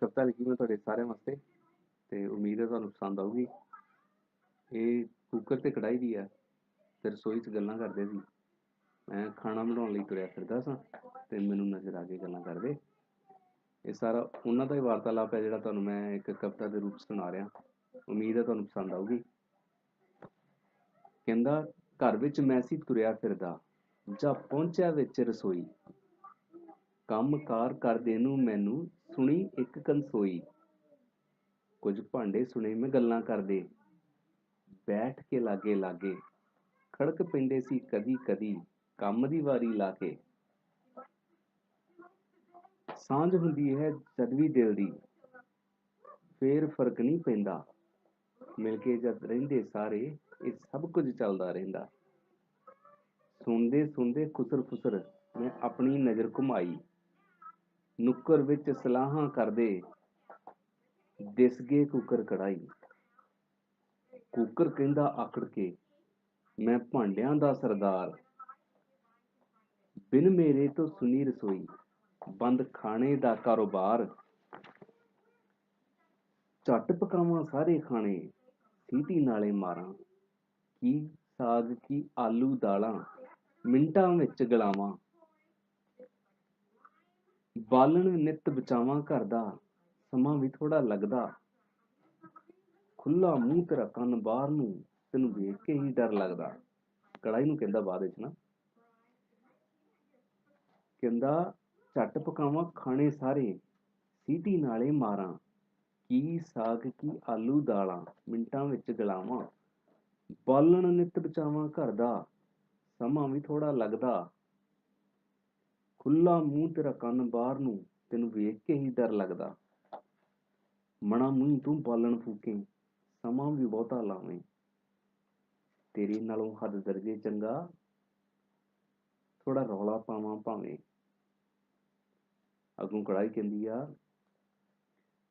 ਕਵਿਤਾ ਲਿਖੀ ਮੈਂ ਤੁਹਾਡੇ ਸਾਰਿਆਂ ਵਾਸਤੇ, ਤੇ ਉਮੀਦ ਹੈ ਤੁਹਾਨੂੰ ਪਸੰਦ ਆਊਗੀ। ਇਹ ਕੁੱਕਰ ਤੇ ਕੜਾਈ ਦੀ ਆ, ਤੇ ਰਸੋਈ 'ਚ ਗੱਲਾਂ ਕਰਦੇ ਸੀ। ਮੈਂ ਖਾਣਾ ਬਣਾਉਣ ਲਈ ਤੁਰਿਆ ਫਿਰਦਾ ਸਾਂ, ਤੇ ਮੈਨੂੰ ਨਜ਼ਰ ਆ ਕੇ ਗੱਲਾਂ ਕਰਦੇ। ਇਹ ਸਾਰਾ, ਉਹਨਾਂ ਦਾ ਹੀ ਵਾਰਤਾਲਾਪ ਹੈ ਜਿਹੜਾ ਤੁਹਾਨੂੰ ਮੈਂ ਇੱਕ ਕਵਿਤਾ ਦੇ ਰੂਪ ਸੁਣਾ ਰਿਹਾ। ਉਮੀਦ ਹੈ ਤੁਹਾਨੂੰ ਪਸੰਦ ਆਊਗੀ। ਕਹਿੰਦਾ, ਘਰ ਵਿੱਚ ਮੈਂ ਸੀ ਤੁਰਿਆ ਫਿਰਦਾ, ਜਾਂ ਪਹੁੰਚਿਆ ਵਿੱਚ ਰਸੋਈ। ਕੰਮ-ਕਾਰ ਕਰਦੇ ਨੂੰ ਮੈਨੂੰ ਸੁਣੀ ਇੱਕ ਕੰਸੋਈ ਕੁਝ ਭਾਂਡੇ ਸੁਣੇ, ਮੈਂ ਗੱਲਾਂ ਕਰਦੇ। ਬੈਠ ਕੇ ਲਾਗੇ ਲਾਗੇ, ਖੜਕ ਪੈਂਦੇ ਸੀ ਕਦੀ ਕਦੀ, ਕੰਮ ਦੀ ਵਾਰੀ ਲਾ ਕੇ। ਸਾਂਝ ਹੁੰਦੀ ਹੈ ਜਦ ਵੀ ਦਿਲ ਦੀ, ਫੇਰ ਫ਼ਰਕ ਨਹੀਂ ਪੈਂਦਾ। ਮਿਲ ਕੇ ਜਦ ਰਹਿੰਦੇ ਸਾਰੇ, ਇਹ ਸਭ ਕੁਝ ਚੱਲਦਾ ਰਹਿੰਦਾ। ਸੁਣਦੇ ਸੁਣਦੇ ਖੁਸਰ ਖੁਸਰ, ਮੈਂ ਆਪਣੀ ਨਜ਼ਰ ਘੁਮਾਈ। ਨੁੱਕਰ ਵਿੱਚ ਸਲਾਹਾਂ ਕਰਦੇ। ਦਿਸ ਗਏ ਕੁੱਕਰ ਕੜਾਈ। ਕੁੱਕਰ ਕਹਿੰਦਾ ਆਕੜ ਕੇ, ਮੈਂ ਭਾਂਡਿਆਂ ਦਾ ਸਰਦਾਰ। ਬਿਨ ਮੇਰੇ ਤੋਂ ਸੁਣੀ ਰਸੋਈ, ਬੰਦ ਖਾਣੇ ਦਾ ਕਾਰੋਬਾਰ। ਝੱਟ ਪਕਾਵਾਂ ਸਾਰੇ ਖਾਣੇ, ਸੀਟੀ ਨਾਲੇ ਮਾਰਾਂ। ਕੀ ਸਾਗ, ਕੀ ਆਲੂ ਦਾਲਾਂ, ਮਿੰਟਾਂ ਵਿੱਚ ਗਲਾਵਾਂ। ਬਾਲਣ ਨਿੱਤ ਬਚਾਵਾਂ ਘਰ ਦਾ ਸਮਾਂ ਵੀ ਥੋੜਾ ਲੱਗਦਾ। ਖੁੱਲਾ ਮੂੰਹ ਤੇਰਾ ਕੰਨ ਬਾਹਰ ਨੂੰ, ਤੈਨੂੰ ਵੇਖ ਕੇ ਹੀ ਡਰ ਲੱਗਦਾ। ਕੜਾਈ ਨੂੰ ਕਹਿੰਦਾ ਬਾਅਦ ਵਿੱਚ ਨਾ। ਕਹਿੰਦਾ, ਝੱਟ ਪਕਾਵਾਂ ਖਾਣੇ ਸਾਰੇ, ਸੀਟੀ ਨਾਲੇ ਮਾਰਾਂ, ਕੀ ਸਾਗ, ਕੀ ਆਲੂ ਦਾਲਾਂ, ਮਿੰਟਾਂ ਵਿੱਚ ਗਲਾਵਾਂ। ਬਾਲਣ ਨਿੱਤ ਬਚਾਵਾਂ ਘਰ ਦਾ, ਸਮਾਂ ਵੀ ਥੋੜਾ ਲੱਗਦਾ। ਖੁੱਲਾ ਮੂੰਹ ਤੇਰਾ ਕੰਨ ਬਾਹਰ ਨੂੰ, ਤੈਨੂੰ ਵੇਖ ਕੇ ਹੀ ਡਰ ਲੱਗਦਾ। ਮਣਾ ਮੂੰਹ ਤੂੰ ਬਾਲਣ ਫੂਕੇ, ਸਮਾਂ ਵੀ ਬਹੁਤਾ ਲਾਵੇਂ। ਤੇਰੇ ਨਾਲੋਂ ਹੱਦ ਦਰਜੇ ਚੰਗਾ ਥੋੜਾ ਰੌਲਾ ਪਾਵਾਂ ਭਾਵੇਂ। ਅਗੋਂ ਕੜਾਈ ਕਹਿੰਦੀ ਆ,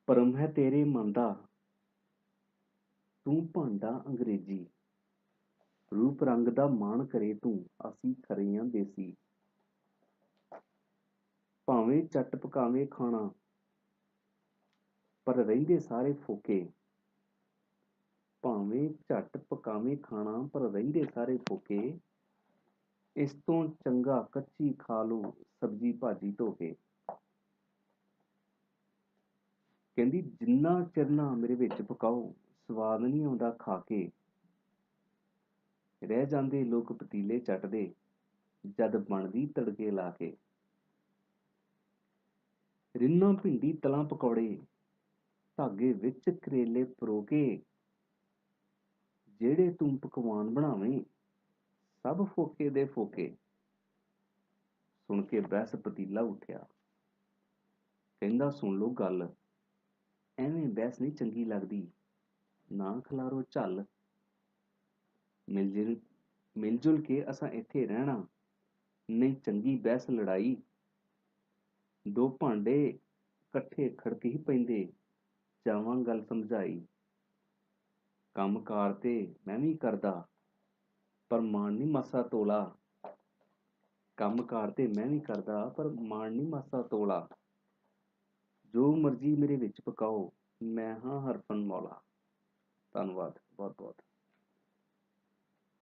ਪਰਮ ਹੈ ਤੇਰੇ ਮਨ ਦਾ ਤੂੰ ਭਾਂਡਾ ਅੰਗਰੇਜ਼ੀ। ਰੂਪ ਰੰਗ ਦਾ ਮਾਣ ਕਰੇ ਤੂੰ, ਅਸੀਂ ਖਰੀਆਂ ਦੇਸੀ। ਭਾਵੇਂ ਚੱਟ ਪਕਾਵੇ ਖਾਣਾ, ਪਰ ਰਹਿੰਦੇ ਸਾਰੇ ਫੋਕੇ। ਭਾਵੇਂ ਝੱਟ ਪਕਾਵੇਂ ਖਾਣਾ, ਪਰ ਰਹਿੰਦੇ ਸਾਰੇ ਫੋਕੇ। ਇਸ ਤੋਂ ਚੰਗਾ ਕੱਚੀ ਖਾ ਲੋ ਸਬਜ਼ੀ ਭਾਜੀ ਧੋ ਕੇ ਕਹਿੰਦੀ, ਜਿੰਨਾ ਚਿਰ ਨਾ ਮੇਰੇ ਵਿੱਚ ਪਕਾਓ, ਸਵਾਦ ਨਹੀਂ ਆਉਂਦਾ ਖਾ ਕੇ ਰਹਿ ਜਾਂਦੇ ਲੋਕ ਪਤੀਲੇ ਚੱਟਦੇ, ਜਦ ਬਣਦੀ ਤੜਕੇ ਲਾ ਕੇ ਰਿੰਨਾ ਭਿੰਡੀ ਤਲਾਂ ਪਕੌੜੇ, ਧਾਗੇ ਵਿੱਚ ਕਰੇਲੇ ਪਰੋ ਕੇ ਜਿਹੜੇ ਤੂੰ ਪਕਵਾਨ ਬਣਾਵੇਂ, ਸਭ ਫੋਕੇ ਦੇ ਫੋਕੇ। ਸੁਣ ਕੇ ਬੈਸ ਪਤੀਲਾ ਉੱਠਿਆ। ਕਹਿੰਦਾ, ਸੁਣ ਲੋ ਗੱਲ, ਐਵੇਂ ਬਹਿਸ ਨਹੀਂ ਚੰਗੀ ਲੱਗਦੀ। ਨਾ ਖਲਾਰੋ ਝੱਲ। ਮਿਲ ਜੁਲ ਮਿਲ ਜੁਲ ਕੇ ਅਸਾਂ ਇੱਥੇ ਰਹਿਣਾ। ਨਹੀਂ, ਚੰਗੀ ਬਹਿਸ ਲੜਾਈ ਦੋ ਭਾਂਡੇ ਇਕੱਠੇ ਖੜਕ ਹੀ ਪੈਂਦੇ। ਜਾਵਾਂ ਗੱਲ ਸਮਝਾਈ। ਕੰਮ ਕੰਮਕਾਰ ਤੇ ਮੈਂ ਵੀ ਕਰਦਾ, ਪਰ ਮਾਣ ਨਹੀਂ ਮਾਸਾ ਤੋਲਾ। ਕੰਮ ਕਾਰ ਤੇ ਮੈਂ ਵੀ ਕਰਦਾ, ਪਰ ਮਾਣ ਨਹੀਂ ਮਾਸਾ ਤੋਲਾ। ਜੋ ਮਰਜ਼ੀ ਮੇਰੇ ਵਿੱਚ ਪਕਾਓ, ਮੈਂ ਹਾਂ ਹਰਫਨ ਮੌਲਾ। ਧੰਨਵਾਦ ਬਹੁਤ ਬਹੁਤ